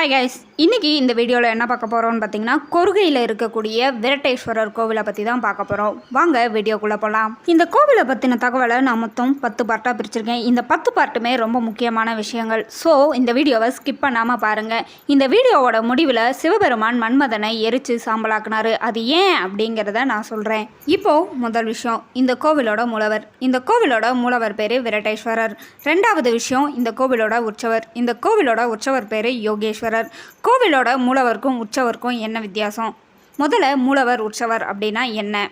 Hi guys இன்றைக்கி இந்த வீடியோவில் என்ன பார்க்க போகிறோம்னு பார்த்தீங்கன்னா கொருகையில் இருக்கக்கூடிய விரட்டேஸ்வரர் கோவிலை பற்றி தான் பார்க்க போகிறோம் வாங்க வீடியோக்குள்ளே போகலாம் இந்த கோவிலை பற்றின தகவலை நான் மொத்தம் பத்து பார்ட்டாக பிரிச்சிருக்கேன். இந்த பத்து பார்ட்டுமே ரொம்ப முக்கியமான விஷயங்கள். ஸோ இந்த வீடியோவை ஸ்கிப் பண்ணாமல் பாருங்கள் இந்த வீடியோவோட முடிவில் சிவபெருமான் மன்மதனை எரித்து சாம்பலாக்குனாரு. அது ஏன் அப்படிங்கிறத நான் சொல்கிறேன் இப்போது முதல் விஷயம் இந்த கோவிலோட மூலவர். இந்த கோவிலோட மூலவர் பேர் விரட்டேஸ்வரர். ரெண்டாவது விஷயம் இந்த கோவிலோட உற்சவர். இந்த கோவிலோட உற்சவர் பேர் யோகேஸ்வரர். கோவிலோட மூலவருக்கும் உற்சவருக்கும் என்ன வித்தியாசம்? முதல்ல மூலவர் உற்சவர் அப்படின்னா என்ன?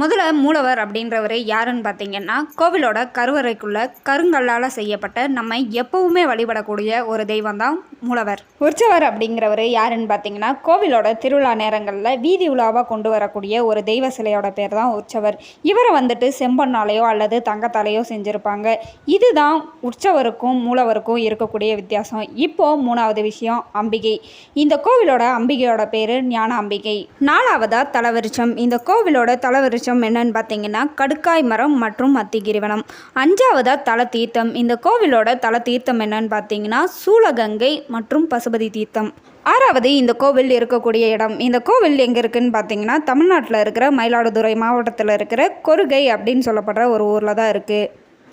முதல்ல மூலவர் அப்படின்றவர் யாருன்னு பார்த்தீங்கன்னா கோவிலோட கருவறைக்குள்ள கருங்கல்லால் செய்யப்பட்ட நம்ம எப்பவுமே வழிபடக்கூடிய ஒரு தெய்வம் தான் மூலவர். உற்சவர் அப்படிங்கிறவர் யாருன்னு பார்த்தீங்கன்னா கோவிலோட திருவிழா நேரங்களில் வீதி உலாவாக கொண்டு வரக்கூடிய ஒரு தெய்வ சிலையோட பேர் தான் உற்சவர். இவரை வந்துட்டு செம்பொன்னாலேயோ அல்லது தங்கத்தாலேயோ செஞ்சுருப்பாங்க. இதுதான் உற்சவருக்கும் மூலவருக்கும் இருக்கக்கூடிய வித்தியாசம். இப்போ மூணாவது விஷயம் அம்பிகை. இந்த கோவிலோட அம்பிகையோட பேர் ஞான அம்பிகை. நாலாவதா தலவிருச்சம் இந்த கோவிலோட தலவிருச்சம் என்னன்னு பார்த்தீங்கன்னா கடுக்காய் மரம் மற்றும் மத்தி கிரிவனம் அஞ்சாவதா தல தீர்த்தம். இந்த கோவிலோட தல தீர்த்தம் என்னன்னு பார்த்தீங்கன்னா சூலகங்கை மற்றும் பசுபதி தீர்த்தம். ஆறாவது இந்த கோவில் இருக்கக்கூடிய இடம். இந்த கோவில் எங்கே இருக்குதுன்னு பார்த்தீங்கன்னா தமிழ்நாட்டில் இருக்கிற மயிலாடுதுறை மாவட்டத்தில் இருக்கிற கொருகை அப்படின்னு சொல்லப்படுற ஒரு ஊரில் தான் இருக்குது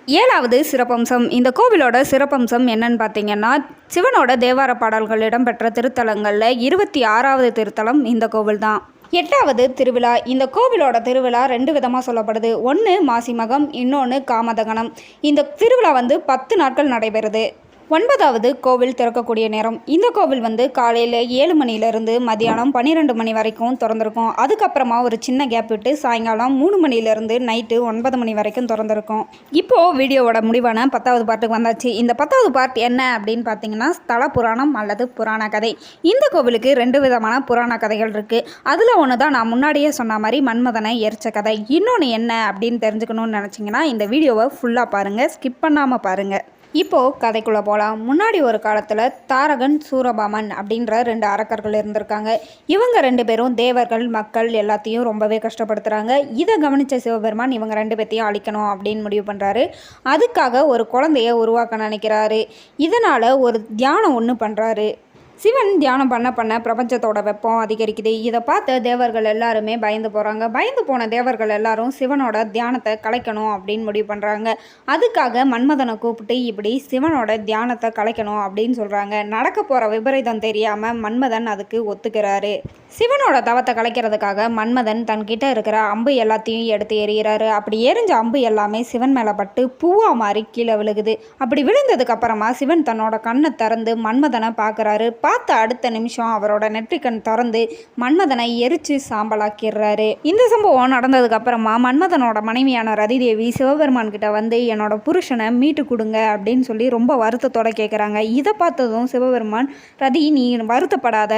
ஏழாவது சிறப்பம்சம். இந்த கோவிலோட சிறப்பம்சம் என்னன்னு பார்த்தீங்கன்னா சிவனோட தேவார பாடல்கள் இடம்பெற்ற திருத்தலங்களில் இருபத்தி ஆறாவது திருத்தலம் இந்த கோவில் தான் எட்டாவது திருவிழா. இந்த கோவிலோட திருவிழா ரெண்டு விதமாக சொல்லப்படுது. ஒன்று மாசிமகம் இன்னொன்று காமதகனம். இந்த திருவிழா வந்து பத்து நாட்கள் நடைபெறுது. ஒன்பதாவது கோவில் திறக்கக்கூடிய நேரம். இந்த கோவில் வந்து காலையில் ஏழு மணிலேருந்து மதியானம் பன்னிரெண்டு மணி வரைக்கும் திறந்திருக்கும். அதுக்கப்புறமா ஒரு சின்ன கேப் விட்டு சாயங்காலம் மூணு மணிலேருந்து நைட்டு ஒன்பது மணி வரைக்கும் திறந்திருக்கும். இப்போது வீடியோவோட முடிவான பத்தாவது பார்ட்டுக்கு வந்தாச்சு. இந்த பத்தாவது பார்ட் என்ன அப்படின்னு பார்த்தீங்கன்னா ஸ்தல புராணம் அல்லது புராண கதை. இந்த கோவிலுக்கு ரெண்டு விதமான புராண கதைகள் இருக்குது அதில் ஒன்று தான் நான் முன்னாடியே சொன்ன மாதிரி மன்மதனை எரிச்ச கதை. இன்னொன்று என்ன அப்படின்னு தெரிஞ்சுக்கணும்னு நினச்சிங்கன்னா இந்த வீடியோவை ஃபுல்லாக பாருங்கள் ஸ்கிப் பண்ணாமல் பாருங்கள் இப்போது கதைக்குள்ளே போகலாம் முன்னாடி ஒரு காலத்தில் தாரகன் சூரபாமன் அப்படின்ற ரெண்டு அரக்கர்கள் இருந்திருக்காங்க. இவங்க ரெண்டு பேரும் தேவர்கள் மக்கள் எல்லாத்தையும் ரொம்பவே கஷ்டப்படுத்துகிறாங்க இதை கவனித்த சிவபெருமான் இவங்க ரெண்டு பேர்த்தையும் அழிக்கணும் அப்படின்னு முடிவு பண்ணுறாரு அதுக்காக ஒரு குழந்தைய உருவாக்க நினைக்கிறாரு. இதனால் ஒரு தியானம் ஒன்று பண்ணுறாரு சிவன் தியானம் பண்ண பண்ண பிரபஞ்சத்தோட வெப்பம் அதிகரிக்குது. இதை பார்த்து தேவர்கள் எல்லாருமே பயந்து போகிறாங்க பயந்து போன தேவர்கள் எல்லாரும் சிவனோட தியானத்தை கலைக்கணும் அப்படின்னு முடிவு பண்ணுறாங்க அதுக்காக மன்மதனை கூப்பிட்டு இப்படி சிவனோட தியானத்தை கலைக்கணும் அப்படின்னு சொல்கிறாங்க நடக்க போகிற விபரீதம் தெரியாமல் மன்மதன் அதுக்கு ஒத்துக்கிறாரு. சிவனோட தவத்தை கலைக்கிறதுக்காக மன்மதன் தன்கிட்ட இருக்கிற அம்பு எல்லாத்தையும் எடுத்து எறிகிறாரு. அப்படி எரிஞ்ச அம்பு எல்லாமே சிவன் மேலே பட்டு பூவா மாதிரி கீழே விழுகுது. அப்படி விழுந்ததுக்கு அப்புறமா சிவன் தன்னோட கண்ணை திறந்து மன்மதனை பார்க்குறாரு. பார்த்த அடுத்த நிமிஷம் அவரோட நெற்றிக்கண் திறந்து மன்மதனை எரிச்சு சாம்பலாக்கிடுறாரு. இந்த சம்பவம் நடந்ததுக்கு அப்புறமா மன்மதனோட மனைவியான ரதிதேவி சிவபெருமான் கிட்ட வந்து என்னோட புருஷனை மீட்டு கொடுங்க அப்படின்னு சொல்லி ரொம்ப வருத்தத்தோட கேட்குறாங்க இதை பார்த்ததும் சிவபெருமான் ரதி நீ வருத்தப்படாத.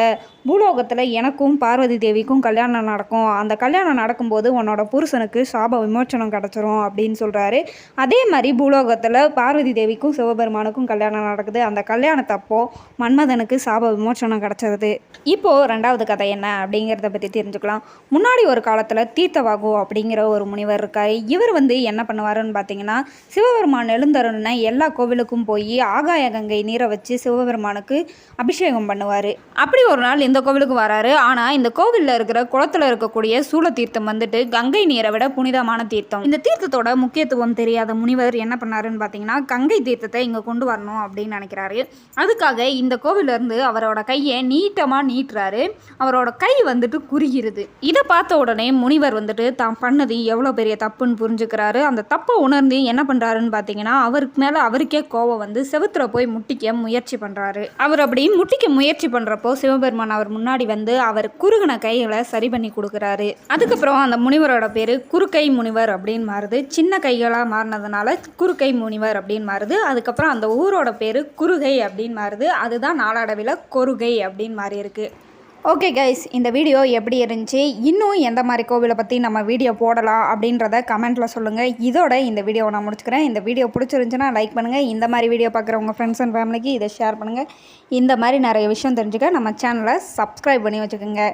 பூலோகத்தில் எனக்கும் பார்வதி தேவிக்கும் கல்யாணம் நடக்கும். அந்த கல்யாணம் நடக்கும்போது உன்னோட புருஷனுக்கு சாப விமோச்சனம் கிடச்சிரும் அப்படின்னு சொல்கிறாரு அதே மாதிரி பூலோகத்தில் பார்வதி தேவிக்கும் சிவபெருமானுக்கும் கல்யாணம் நடக்குது. அந்த கல்யாணத்தப்போ மன்மதனுக்கு சாப விமோச்சனம் கிடச்சிருது இப்போது ரெண்டாவது கதை என்ன அப்படிங்கிறத பற்றி தெரிஞ்சுக்கலாம். முன்னாடி ஒரு காலத்தில் தீர்த்தவாகு அப்படிங்கிற ஒரு முனிவர் இருக்கார். இவர் வந்து என்ன பண்ணுவாருன்னு பார்த்தீங்கன்னா சிவபெருமான் எழுந்தருன்னு எல்லா கோவிலுக்கும் போய் ஆகாய கங்கை நீரை வச்சு சிவபெருமானுக்கு அபிஷேகம் பண்ணுவார். அப்படி ஒரு நாள் இந்த கோவிலுக்கு வராரு. ஆனால் இந்த கோவிலில் இருக்கிற குளத்தில் இருக்கக்கூடிய சூழ தீர்த்தம் வந்துட்டு கங்கை நீரை விட புனிதமான தீர்த்தம். இந்த தீர்த்தத்தோட முக்கியத்துவம் தெரியாத முனிவர் என்ன பண்ணாருன்னு பார்த்தீங்கன்னா கங்கை தீர்த்தத்தை இங்கே கொண்டு வரணும் அப்படின்னு நினைக்கிறாரு. அதுக்காக இந்த கோவிலேருந்து அவரோட கையை நீட்டமாக நீட்டுறாரு. அவரோட கை வந்துட்டு குறுகிறது இதை பார்த்த உடனே முனிவர் வந்துட்டு தான் பண்ணது எவ்வளோ பெரிய தப்புன்னு புரிஞ்சுக்கிறாரு. அந்த தப்பை உணர்ந்து என்ன பண்ணுறாருன்னு பார்த்தீங்கன்னா அவருக்கு மேலே அவருக்கே கோவம் வந்து செவுத்துல போய் முட்டிக்க முயற்சி பண்ணுறாரு அவர் அப்படி முட்டிக்க முயற்சி பண்ணுறப்போ சிவபெருமான் அவர் முன்னாடி வந்து அவர் குறுகின கைகளை சரி பண்ணி கொடுக்குறாரு. அதுக்கப்புறம் அந்த முனிவரோட பேர் குறுக்கை முனிவர் அப்படின்னு மாறுது. சின்ன கைகளாக மாறினதுனால குறுக்கை முனிவர் அப்படின்னு மாறுது. அதுக்கப்புறம் அந்த ஊரோட பேர் குறுகை அப்படின்னு மாறுது. அதுதான் நாளடைவில் கொருகை அப்படின்னு மாறி இருக்குது ஓகே கைஸ் இந்த வீடியோ எப்படி இருந்துச்சு? இன்னும் எந்த மாதிரி கோவிலை பற்றி நம்ம வீடியோ போடலாம் அப்படின்றத கமெண்ட்டில் சொல்லுங்கள் இதோட இந்த வீடியோவை நான் முடிச்சுக்கிறேன். இந்த வீடியோ பிடிச்சிருந்துச்சுன்னா லைக் பண்ணுங்கள் இந்த மாதிரி வீடியோ பார்க்குற உங்கள் ஃப்ரெண்ட்ஸ் அண்ட் ஃபேமிலிக்கு இதை ஷேர் பண்ணுங்கள் இந்த மாதிரி நிறைய விஷயம் தெரிஞ்சுக்க நம்ம சேனலை சப்ஸ்கிரைப் பண்ணி வச்சுக்கோங்க.